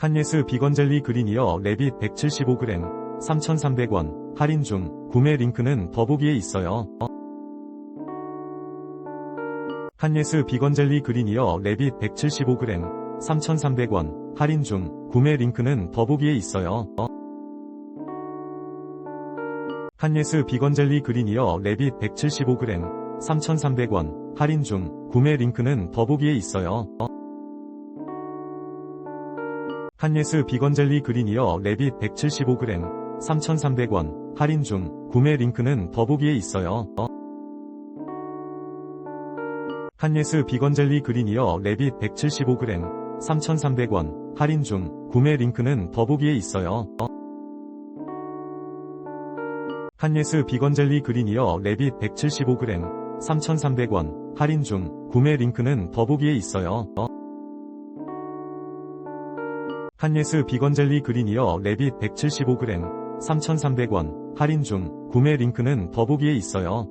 한예스 비건젤리 그린이어 레빗 175g 3,300원 할인 중 구매 링크는 더보기에 있어요. 한예스 비건젤리 그린이어 레빗 175g 3,300원 할인 중 구매 링크는 더보기에 있어요. 한예스 비건젤리 그린이어 레빗 175g 3,300원 할인 중 구매 링크는 더보기에 있어요. 한예스 비건젤리 그린이어 레빗 175g 3,300원 할인 중 구매 링크는 더보기에 있어요. 한예스 비건젤리 그린이어 레빗 175g 3,300원 할인 중 구매 링크는 더보기에 있어요. 한예스 비건젤리 그린이어 레빗 175g 3,300원 할인 중 구매 링크는 더보기에 있어요. 한예스 비건젤리 그린이어 레빗 175g 3,300원 할인 중 구매 링크는 더보기에 있어요.